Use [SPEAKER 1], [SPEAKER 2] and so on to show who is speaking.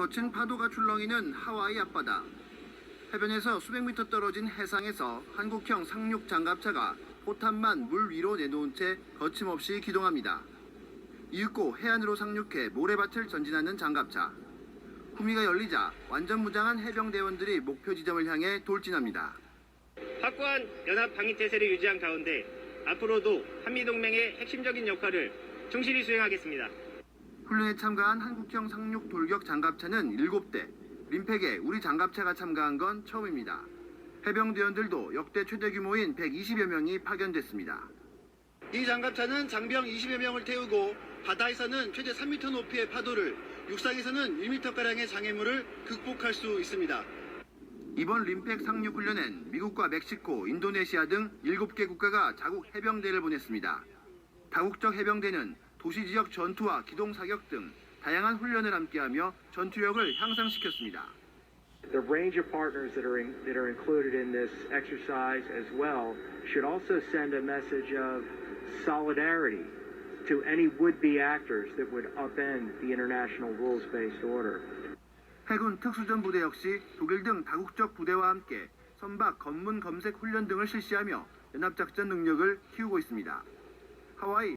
[SPEAKER 1] 거친 파도가 출렁이는 하와이 앞바다. 해변에서 수백 미터 떨어진 해상에서 한국형 상륙 장갑차가 포탄만 물 위로 내놓은 채 거침없이 기동합니다. 이윽고 해안으로 상륙해 모래밭을 전진하는 장갑차. 후미가 열리자 완전 무장한 해병대원들이 목표 지점을 향해 돌진합니다.
[SPEAKER 2] 확고한 연합 방위 태세를 유지한 가운데 앞으로도 한미동맹의 핵심적인 역할을 충실히 수행하겠습니다.
[SPEAKER 1] 훈련에 참가한 한국형 상륙 돌격 장갑차는 7대, 림팩에 우리 장갑차가 참가한 건 처음입니다. 해병대원들도 역대 최대 규모인 120여 명이 파견됐습니다. 이 장갑차는 장병 20여 명을 태우고 바다에서는 최대 3m 높이의 파도를, 육상에서는 1m가량의 장애물을 극복할 수 있습니다. 이번 림팩 상륙 훈련엔 미국과 멕시코, 인도네시아 등 7개 국가가 자국 해병대를 보냈습니다. 다국적 해병대는 도시 지역 전투와 기동 사격 등 다양한 훈련을 함께하며 전투력을 향상시켰습니다.
[SPEAKER 3] The range of partners that are in, that are included in this exercise as well should also send a message of solidarity to any would-be actors that would upend the international rules-based order.
[SPEAKER 1] 해군 특수전 부대 역시 독일 등 다국적 부대와 함께 선박 검문 검색 훈련 등을 실시하며 연합작전 능력을 키우고 있습니다. 하와이